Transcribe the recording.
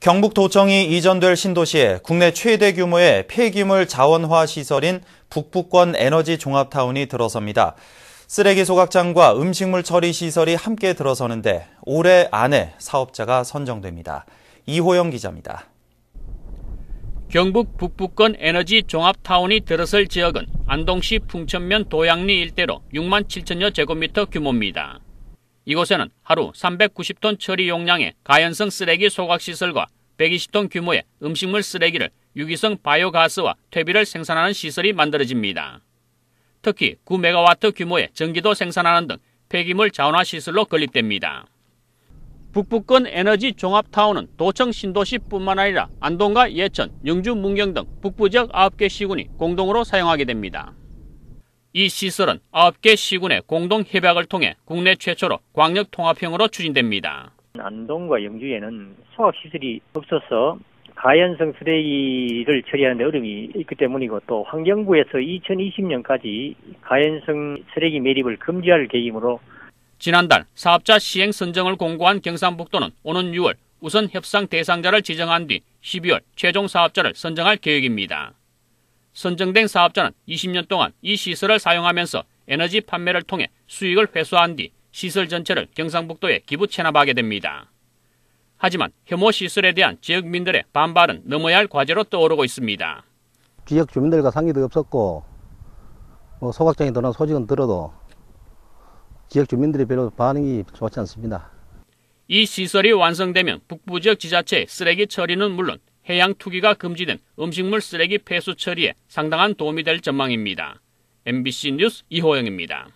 경북도청이 이전될 신도시에 국내 최대 규모의 폐기물 자원화 시설인 북부권 에너지 종합타운이 들어섭니다. 쓰레기 소각장과 음식물 처리 시설이 함께 들어서는데 올해 안에 사업자가 선정됩니다. 이호영 기자입니다. 경북 북부권 에너지 종합타운이 들어설 지역은 안동시 풍천면 도양리 일대로 6만 7천여 제곱미터 규모입니다. 이곳에는 하루 390톤 처리 용량의 가연성 쓰레기 소각시설과 120톤 규모의 음식물 쓰레기를 유기성 바이오가스와 퇴비를 생산하는 시설이 만들어집니다. 특히 9메가와트 규모의 전기도 생산하는 등 폐기물 자원화 시설로 건립됩니다. 북부권 에너지 종합타운은 도청 신도시뿐만 아니라 안동과 예천, 영주, 문경 등 북부 지역 9개 시군이 공동으로 사용하게 됩니다. 이 시설은 9개 시군의 공동 협약을 통해 국내 최초로 광역 통합형으로 추진됩니다. 안동과 영주에는 소각시설이 없어서 가연성 쓰레기를 처리하는 데 어려움이 있기 때문이고 또 환경부에서 2020년까지 가연성 쓰레기 매립을 금지할 계획이므로 지난달 사업자 시행 선정을 공고한 경상북도는 오는 6월 우선 협상 대상자를 지정한 뒤 12월 최종 사업자를 선정할 계획입니다. 선정된 사업자는 20년 동안 이 시설을 사용하면서 에너지 판매를 통해 수익을 회수한 뒤 시설 전체를 경상북도에 기부 체납하게 됩니다. 하지만 혐오 시설에 대한 지역민들의 반발은 넘어야 할 과제로 떠오르고 있습니다. 지역 주민들과 상의도 없었고 뭐 소각장이 드는 소식은 들어도 지역 주민들이 별로 반응이 좋지 않습니다. 이 시설이 완성되면 북부 지역 지자체의 쓰레기 처리는 물론 해양 투기가 금지된 음식물 쓰레기 폐수 처리에 상당한 도움이 될 전망입니다. MBC 뉴스 이호영입니다.